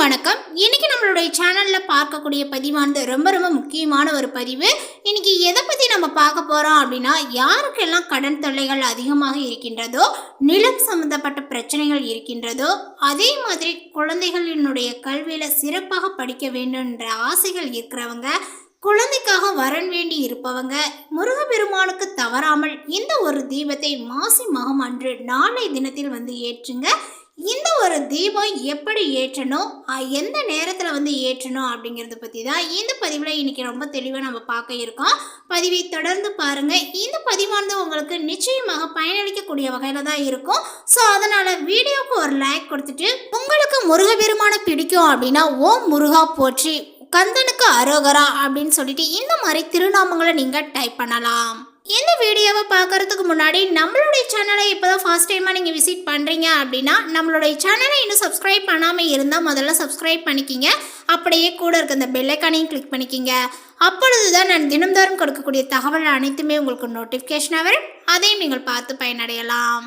வணக்கம். இன்னைக்கு நம்மளுடைய சேனலில் பார்க்கக்கூடிய பதிவானது ரொம்ப ரொம்ப முக்கியமான ஒரு பதிவு. இன்னைக்கு எதை பற்றி நம்ம பார்க்க போகிறோம் அப்படின்னா யாருக்கெல்லாம் கடன் தொல்லைகள் அதிகமாக இருக்கின்றதோ நிலம் சம்பந்தப்பட்ட பிரச்சனைகள் இருக்கின்றதோ அதே மாதிரி குழந்தைகளினுடைய கல்வியில் சிறப்பாக படிக்க வேண்டும்ன்ற ஆசைகள் இருக்கிறவங்க குழந்தைக்காக வரன் வேண்டி இருப்பவங்க முருகப்பெருமானுக்கு தவறாமல் இந்த ஒரு தீபத்தை மாசி மகம் அன்று நாளை தினத்தில் வந்து ஏற்றுங்க. இந்த ஒரு தீபம் எப்படி ஏற்றணும்? எந்த நேரத்தில் வந்து ஏற்றணும் அப்படிங்கிறத பற்றி தான் இந்த பதிவில் இன்னைக்கு ரொம்ப தெளிவாக நம்ம பார்க்க இருக்கோம். பதிவை தொடர்ந்து பாருங்கள் இந்த பதிவானது உங்களுக்கு நிச்சயமாக பயனளிக்கக்கூடிய வகையில் தான் இருக்கும். ஸோ அதனால் வீடியோக்கு ஒரு லைக் கொடுத்துட்டு உங்களுக்கு முருகப்பெருமான பிடிக்கும் அப்படின்னா ஓம் முருகா போற்றி கந்தனுக்கு அரோகரா அப்படின்னு சொல்லிட்டு இந்த மாதிரி திருநாமங்களை நீங்கள் டைப் பண்ணலாம். இந்த வீடியோவை பார்க்கறதுக்கு முன்னாடி நம்மளுடைய சேனலை இப்போ தான் ஃபர்ஸ்ட் டைமாக நீங்கள் விசிட் பண்ணுறீங்க அப்படின்னா நம்மளுடைய சேனலை இன்னும் சப்ஸ்கிரைப் பண்ணாமல் இருந்தால் முதல்ல சப்ஸ்கிரைப் பண்ணிக்கிங்க. அப்படியே கூட இருக்க இந்த பெல்லைக்கானையும் கிளிக் பண்ணிக்கிங்க. அப்பொழுது தான் நான் தினம்தோறும் கொடுக்கக்கூடிய தகவல் அனைத்துமே உங்களுக்கு நோட்டிஃபிகேஷனாக வரும். அதையும் நீங்கள் பார்த்து பயனடையலாம்.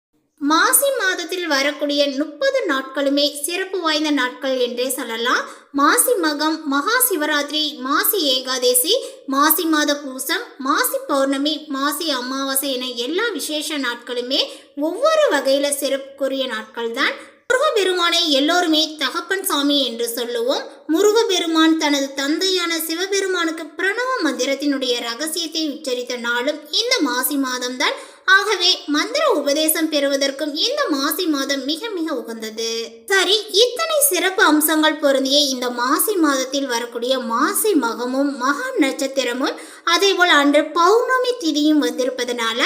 மாசி மாதத்தில் வரக்கூடிய முப்பது நாட்களுமே சிறப்பு வாய்ந்த நாட்கள் என்றே சொல்லலாம். மாசி மகம் மகா சிவராத்திரி மாசி ஏகாதேசி மாசி மாத பூசம் மாசி பௌர்ணமி மாசி அமாவாசை என எல்லா விசேஷ நாட்களுமே ஒவ்வொரு வகையில சிறப்புக்குரிய நாட்கள் தான் முருகபெருமானை எல்லோருமே தகப்பன் சாமி என்று சொல்லுவோம். முருகபெருமான் தனது தந்தையான சிவபெருமானுக்கு பிரணவ மந்திரத்தினுடைய ரகசியத்தை உச்சரித்த நாளும் இந்த மாசி மாதம்தான். ஆகவே மந்திர உபதேசம் பெறுவதற்கும் இந்த மாசி மாதம் மிக மிக உகந்தது. சரி இத்தனை சிறப்பு அம்சங்கள் பொருந்திய இந்த மாசி மாதத்தில் வரக்கூடிய மாசி மகமும் மகா நட்சத்திரமும் அதேபோல் அன்று பௌர்ணமி திதியும் வந்திருப்பதனால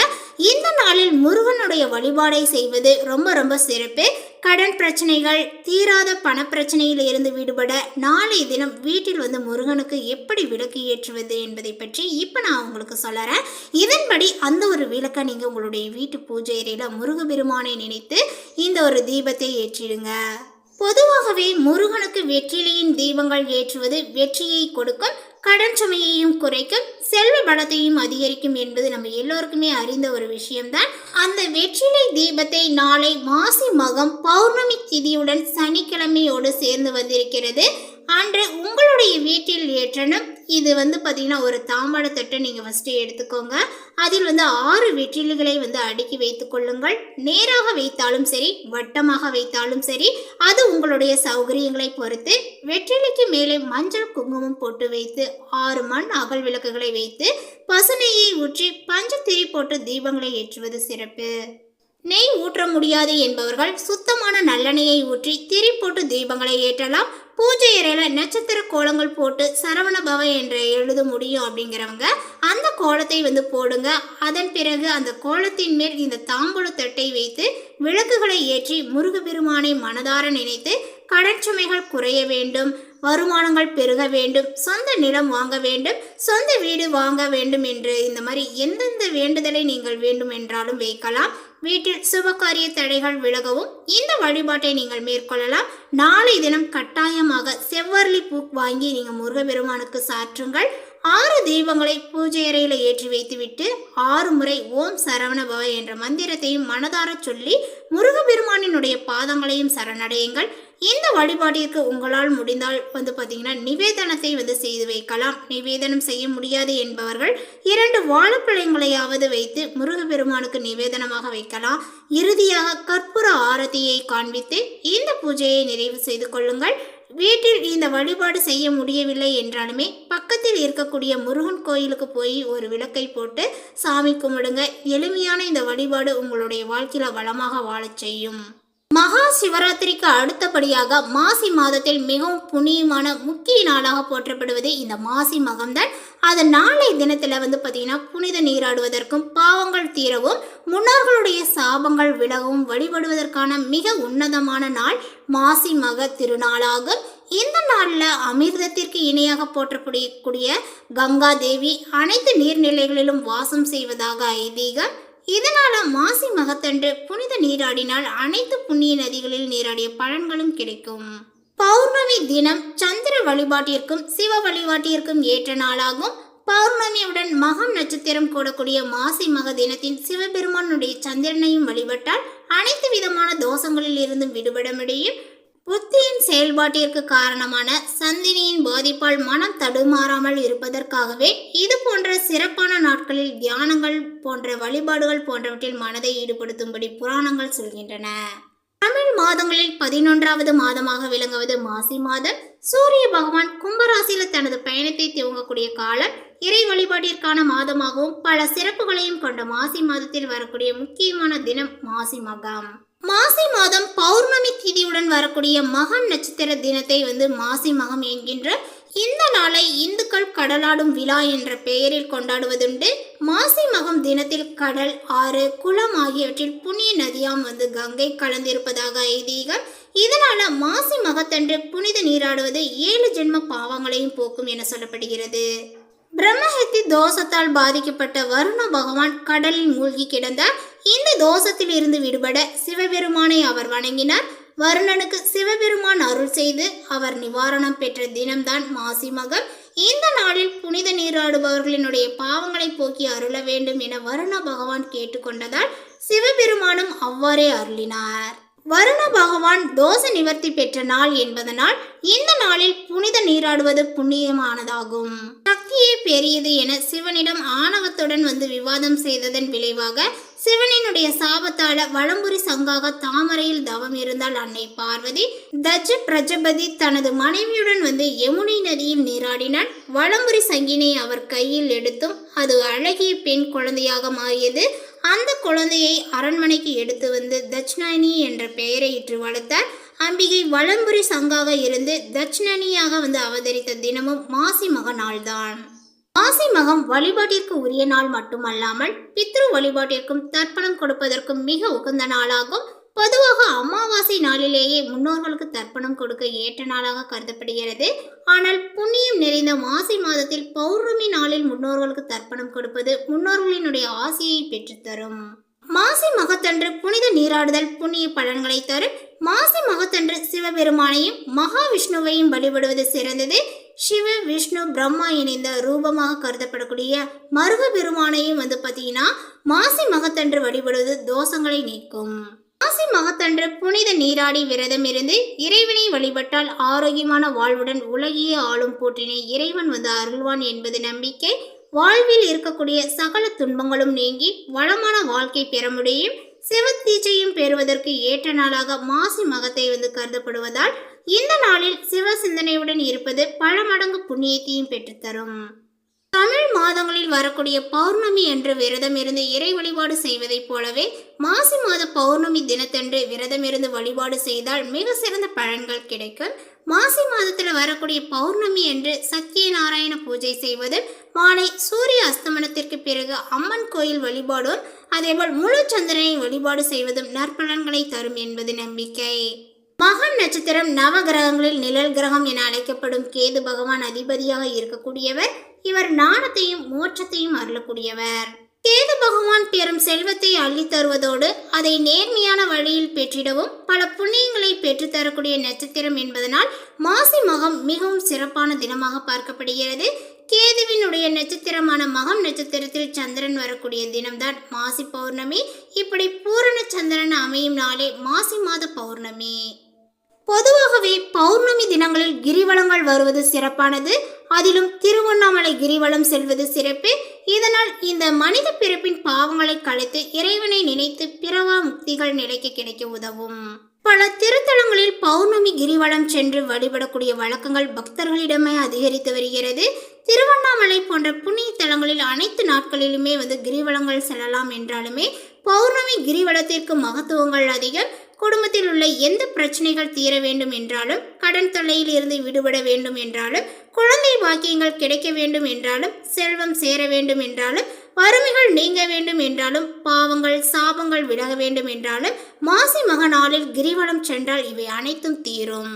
இந்த நாளில் முருகனுடைய வழிபாடை செய்வது ரொம்ப ரொம்ப சிறப்பு. கடன் பிரச்சனைகள் தீராத பணப்பிரச்சனையில் இருந்து விடுபட நாளை தினம் வீட்டில் வந்து முருகனுக்கு எப்படி விளக்கு ஏற்றுவது என்பதை பற்றி இப்போ நான் உங்களுக்கு சொல்லுறேன். இதன்படி அந்த ஒரு விளக்கை நீங்கள் உங்களுடைய வீட்டு பூஜை அறையில் முருகபெருமானை நினைத்து இந்த ஒரு தீபத்தை ஏற்றிடுங்க. பொதுவாகவே முருகனுக்கு வெற்றிலையின் தீபங்கள் ஏற்றுவது வெற்றியை கொடுக்கும் கடன் சுமையையும் குறைக்கும் செல்வ பலத்தையும் அதிகரிக்கும் என்பது நம்ம எல்லோருக்குமே அறிந்த ஒரு விஷயம்தான். அந்த வெற்றிலை தீபத்தை நாளை மாசி மகம் பௌர்ணமி திதியுடன் சனிக்கிழமையோடு சேர்ந்து வந்திருக்கிறது. அன்று உங்களுடைய வீட்டில் ஏற்றணும் இது வந்து பார்த்திங்கன்னா ஒரு தாம்பாளத்தட்டை நீங்கள் ஃபஸ்ட்டு எடுத்துக்கோங்க. அதில் வந்து ஆறு வெற்றிலுகளை வந்து அடுக்கி வைத்து கொள்ளுங்கள். நேராக வைத்தாலும் சரி வட்டமாக வைத்தாலும் சரி அது உங்களுடைய சௌகரியங்களை பொறுத்து. வெற்றிலைக்கு மேலே மஞ்சள் குங்குமம் போட்டு வைத்து ஆறு மண் அகல் விளக்குகளை வைத்து பசுநெய்யை ஊற்றி பஞ்சத்திரி போட்டு தீபங்களை ஏற்றுவது சிறப்பு. நெய் ஊற்ற முடியாது என்பவர்கள் சுத்தமான நல்லெண்ணெயை ஊற்றி திரி போட்டு தீபங்களை ஏற்றலாம். பூஜை அறையில் நட்சத்திர கோலங்கள் போட்டு சரவண பவ என்று எழுத முடியும் அப்படிங்கிறவங்க அந்த கோலத்தை வந்து போடுங்க. அதன் பிறகு அந்த கோலத்தின் மேல் இந்த தாம்பூல தட்டை வைத்து விளக்குகளை ஏற்றி முருகப்பெருமானை மனதார நினைத்து கடன் சுமைகள் குறைய வேண்டும் வருமானங்கள் பெருக வேண்டும் சொந்த நிலம் வாங்க வேண்டும் சொந்த வீடு வாங்க வேண்டும் என்று இந்த மாதிரி எந்தெந்த வேண்டுதலை நீங்கள் வேண்டும் என்றாலும் வைக்கலாம். வீட்டில் சுபகாரிய தடைகள் விலகவும் இந்த வழிபாட்டை நீங்கள் மேற்கொள்ளலாம். நாளை தினம் கட்டாயமாக செவ்வரளி பூ வாங்கி நீங்கள் முருகப்பெருமானுக்கு சாற்றுங்கள். ஆறு தீபங்களை பூஜை அறையில் ஏற்றி வைத்துவிட்டு ஆறு முறை ஓம் சரவண பவ என்ற மந்திரத்தையும் மனதார சொல்லி முருகபெருமானினுடைய பாதங்களையும் சரணடையுங்கள். இந்த வழிபாட்டிற்கு உங்களால் முடிந்தால் வந்து பார்த்தீங்கன்னா நிவேதனத்தை வந்து செய்து வைக்கலாம். நிவேதனம் செய்ய முடியாது என்பவர்கள் இரண்டு வாழைப்பிள்ளைங்களையாவது வைத்து முருகப்பெருமானுக்கு நிவேதனமாக வைக்கலாம். இறுதியாக கற்பூர ஆரத்தியை காண்பித்து இந்த பூஜையை நிறைவு செய்து கொள்ளுங்கள். வீட்டில் இந்த வழிபாடு செய்ய முடியவில்லை என்றாலுமே பக்கத்தில் இருக்கக்கூடிய முருகன் கோயிலுக்கு போய் ஒரு விளக்கை போட்டு சாமி கும்பிடுங்க. எளிமையான இந்த வழிபாடு உங்களுடைய வாழ்க்கையில் வளமாக வாழச் செய்யும். மகா சிவராத்திரிக்கு அடுத்தபடியாக மாசி மாதத்தில் மிகவும் புண்ணியமான முக்கிய நாளாக போற்றப்படுவது இந்த மாசி மகம்தான். அது நாளை தினத்தில் வந்து பார்த்தீங்கன்னா புனித நீராடுவதற்கும் பாவங்கள் தீரவும் முன்னோர்களுடைய சாபங்கள் விலகவும் வழிபடுவதற்கான மிக உன்னதமான நாள் மாசி மக திருநாளாகும் இந்த நாளில் அமிர்தத்திற்கு இணையாக போற்றக்கூடிய கங்கா தேவி அனைத்து நீர்நிலைகளிலும் வாசம் செய்வதாக ஐதீகம். இதனால மாசி மகத்தன்று புனித நீராடினால் அனைத்து புண்ணிய நதிகளில் நீராடிய பலன்களும் கிடைக்கும். பௌர்ணமி தினம் சந்திர வழிபாட்டிற்கும் சிவ வழிபாட்டிற்கும் ஏற்ற நாளாகும். பௌர்ணமியுடன் மகம் நட்சத்திரம் கூடக்கூடிய மாசி மக தினத்தின் சிவபெருமானுடைய சந்திரனையும் வழிபட்டால் அனைத்து விதமான தோஷங்களில் இருந்தும் விடுபட முடியும் புத்தியின் செயல்பாட்டிற்கு காரணமான சந்தினியின் பாதிப்பால் மனம் தடுமாறாமல் இருப்பதற்காகவே இது போன்ற சிறப்பான நாட்களில் தியானங்கள் போன்ற வழிபாடுகள் போன்றவற்றில் மனதை ஈடுபடுத்தும்படி புராணங்கள் சொல்கின்றன. தமிழ் மாதங்களில் பதினொன்றாவது மாதமாக விளங்குவது மாசி மாதம். சூரிய பகவான் கும்பராசியில் தனது பயணத்தை துவங்கக்கூடிய காலம் இறை வழிபாட்டிற்கான மாதமாகவும் பல சிறப்புகளையும் கொண்ட மாசி மாதத்தில் வரக்கூடிய முக்கியமான தினம் மாசி மகம். மாசி மாதம் பௌர்ணமி திதியுடன் வரக்கூடிய மகம் நட்சத்திர தினத்தை வந்து மாசி மகம் என்கின்ற இந்த நாளை இந்துக்கள் கடலாடும் விழா என்ற பெயரில் கொண்டாடுவதுண்டு. மாசி மகம் தினத்தில் கடல் ஆறு குளம் ஆகியவற்றில் புண்ணிய நதியாம் வந்து கங்கை கலந்திருப்பதாக ஐதீகம். இதனால மாசி மகத்தன்று புனித நீராடுவது ஏழு ஜென்ம பாவங்களையும் போக்கும் என சொல்லப்படுகிறது. பிரம்மஹத்தி தோஷத்தால் பாதிக்கப்பட்ட வருண பகவான் கடலில் மூழ்கி கிடந்தார். இந்த தோஷத்தில் இருந்து விடுபட சிவபெருமானை அவர் வணங்கினார். வருணனுக்கு சிவபெருமான் அருள் செய்து அவர் நிவாரணம் பெற்ற தினம்தான் மாசி மகம். இந்த நாளில் புனித நீராடுபவர்களினுடைய பாவங்களை போக்கி அருள வேண்டும் என வருண பகவான் கேட்டுக்கொண்டதால் சிவபெருமானும் அவ்வாறே அருளினார். வருண பகவான் தோஷ நிவர்த்தி பெற்ற நாள் என்பதனால் இந்த நாளில் புனித நீராடுவது புண்ணியமானதாகும். சக்தியே பெரியது என சிவனிடம் ஆணவத்துடன் வந்து விவாதம் செய்ததன் விளைவாக சிவனினுடைய சாபத்தால வளம்புரி சங்காக தாமரையில் தவம் இருந்தால் அன்னை பார்வதி தஜ பிரஜபதி தனது மனைவியுடன் வந்து யமுனை நதியில் நீராடினான் வளம்புரி சங்கினை அவர் கையில் எடுத்தும் அது அழகிய பெண் குழந்தையாக மாறியது. அந்த குழந்தையை அரண்மனைக்கு எடுத்து வந்து தட்சிணாயினி என்ற பெயரை இட்டு வளர்த்தார். அம்பிகை வளம்புரி சங்காக இருந்து தட்சிணனியாக வந்து அவதரித்த தினமும் மாசி மக நாள்தான். மாசி மகம் வழிபாட்டிற்கு உரிய நாள் மட்டுமல்லாமல் பித்ரு வழிபாட்டிற்கும் தர்ப்பணம் கொடுப்பதற்கும் மிக உகந்த நாளாகும். பொதுவாக அமாவாசை நாளிலேயே முன்னோர்களுக்கு தர்ப்பணம் கொடுக்க ஏற்ற நாளாக கருதப்படுகிறது. ஆனால் புண்ணியம் நிறைந்த மாசி மாதத்தில் பௌர்ணமி நாளில் முன்னோர்களுக்கு தர்ப்பணம் கொடுப்பது முன்னோர்களினுடைய ஆசையை பெற்றுத்தரும். மாசி மகத்தன்று புனித நீராடுதல் புண்ணிய பலன்களை தரும் மாசி மகத்தன்று சிவபெருமானையும் மகாவிஷ்ணுவையும் வழிபடுவது சிறந்தது. சிவ விஷ்ணு பிரம்மா இணைந்த ரூபமாக கருதப்படக்கூடிய மருக பெருமானையும் வந்து பார்த்தீங்கன்னா மாசி மகத்தன்று வழிபடுவது தோஷங்களை நீக்கும். மாசி மகத்தன்று புனித நீராடி விரதம் இருந்து இறைவனை வழிபட்டால் ஆரோக்கியமான வாழ்வுடன் உலகியே ஆளும் போற்றினை இறைவன் வந்து அருள்வான் என்பது நம்பிக்கை. வாழ்வில் இருக்கக்கூடிய சகல துன்பங்களும் நீங்கி வளமான வாழ்க்கை பெற முடியும். சிவத்தீச்சையும் பெறுவதற்கு ஏற்ற நாளாக மாசி மகத்தை வந்து கருதப்படுவதால் இந்த நாளில் சிவ சிந்தனையுடன் இருப்பது பல மடங்கு புண்ணியத்தையும் பெற்றுத்தரும். தமிழ் மாதங்களில் வரக்கூடிய பௌர்ணமி என்று விரதம் இருந்து இறை வழிபாடு செய்வதைப் போலவே மாசி மாத பௌர்ணமி தினத்தன்று விரதம் இருந்து வழிபாடு செய்தால் மிக சிறந்த பலன்கள் கிடைக்கும். மாசி மாதத்தில் வரக்கூடிய பௌர்ணமி என்று சத்யநாராயண பூஜை செய்வது மாலை சூரிய அஸ்தமனத்திற்கு பிறகு அம்மன் கோயில் வழிபாடும் அதேபோல் முழு சந்திரனை வழிபாடு செய்வதும் நற்பலன்களை தரும் என்பது நம்பிக்கை. மகம் நட்சத்திரம் நவ கிரகங்களில் நிழல் கிரகம் என அழைக்கப்படும் கேது பகவான் அதிபதியாக இருக்கக்கூடியவர் இவர் நாணத்தையும் மோட்சத்தையும் அருளக்கூடியவர். கேது பகவான் பெரும் செல்வத்தை அள்ளி தருவதோடு அதை நேர்மையான வழியில் பெற்றிடவும் பல புண்ணியங்களை பெற்றுத்தரக்கூடிய நட்சத்திரம் என்பதனால் மாசி மகம் மிகவும் சிறப்பான தினமாக பார்க்கப்படுகிறது. கேதுவினுடைய நட்சத்திரமான மகம் நட்சத்திரத்தில் சந்திரன் வரக்கூடிய தினம்தான் மாசி பௌர்ணமி. இப்படி பூரண சந்திரன் அமையும் நாளே மாசி மாத பௌர்ணமி. பொதுவாகவே பௌர்ணமி தினங்களில் கிரிவலங்கள் வருவது சிறப்பானது. அதிலும் திருவண்ணாமலை கிரிவலம் செல்வது சிறப்பு. இதனால் இந்த மனித பிறப்பின் பாவங்களை கழித்து இறைவனை நினைத்து பிறவா முக்திகள் நிலைக்கு கிடைக்க உதவும். பல திருத்தலங்களில் பௌர்ணமி கிரிவலம் சென்று வழிபடக்கூடிய வழக்கங்கள் பக்தர்களிடமே அதிகரித்து வருகிறது. திருவண்ணாமலை போன்ற புண்ணிய தலங்களில் அனைத்து நாட்களிலுமே வந்து கிரிவலங்கள் செல்லலாம் என்றாலுமே பௌர்ணமி கிரிவலத்திற்கு மகத்துவங்கள் அதிகம். குடும்பத்தில் உள்ள எந்த பிரச்சனைகள் தீர வேண்டும் என்றாலும் கடன் தொல்லையில் இருந்து விடுபட வேண்டும் என்றாலும் குழந்தை பாக்கியங்கள் கிடைக்க வேண்டும் என்றாலும் செல்வம் சேர வேண்டும் என்றாலும் வறுமைகள் நீங்க வேண்டும் என்றாலும் பாவங்கள் சாபங்கள் விலக வேண்டும் என்றாலும் மாசி மகனாளில் கிரிவலம் சென்றால் இவை அனைத்தும் தீரும்.